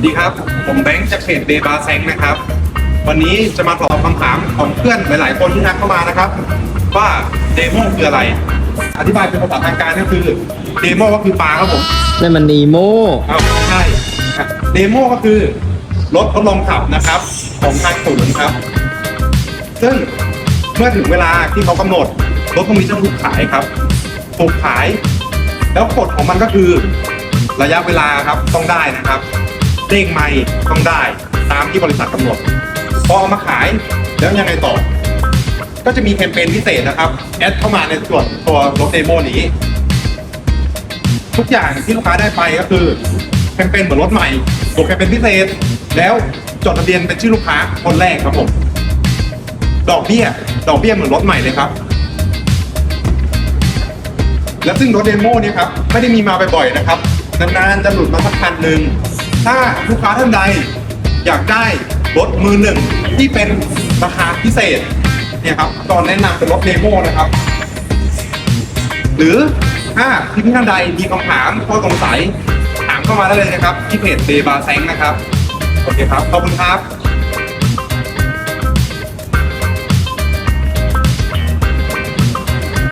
วัสดีครับ ผมแบงค์จากเพจเดบาแซงนะครับ วันนี้จะมาตอบคำถามของเพื่อนหลาย ๆ คนที่ทักเข้ามานะครับ ว่าเดโมคืออะไร อธิบายเป็นภาษาทางการก็คือเดโมก็คือปลาครับผมนั่นมันนีโมเอาใช่เดโมก็คือรถทดลองขับนะครับ ของทางศูนย์ครับ ซึ่งเมื่อถึงเวลาที่เขากำหนดรถพวกนี้จะถูกขายครับถูกขาย แล้วกฎของมันก็คือระยะเวลาครับต้องได้นะครับ เด้งไม่ต้องได้ตามที่บริษัทกำหนด พอเอามาขายแล้วยังไงต่อ ก็จะมีแคมเปญพิเศษนะครับ แอดเข้ามาในส่วนตัวรถเดโมนี้ ทุกอย่างที่ลูกค้าได้ไปก็คือแคมเปญเหมือนรถใหม่บวแคมเปญพิเศษ แล้วจดทะเบียนเป็นชื่อลูกค้าคนแรกครับผม ดอกเบี้ย ดอกเบี้ยเหมือนรถใหม่เลยครับ และซึ่งรถเดโมเนี่ยครับ ไม่ได้มีมาบ่อยๆนะครับ นานๆจะหลุดมาสักคันหนึ่ง ถ้าลูกค้าท่านใด อยากได้รถมือหนึ่งที่เป็นราคาพิเศษเนี่ยครับตอนแนะนำเป็นรถเดโมนะครับ หรือถ้าพี่พี่ท่านใดมีคำถามข้อสงสัยถามเข้ามาได้เลยนะครับ ที่เพจเดบาแซงนะครับ โอเคครับ ขอบคุณครับ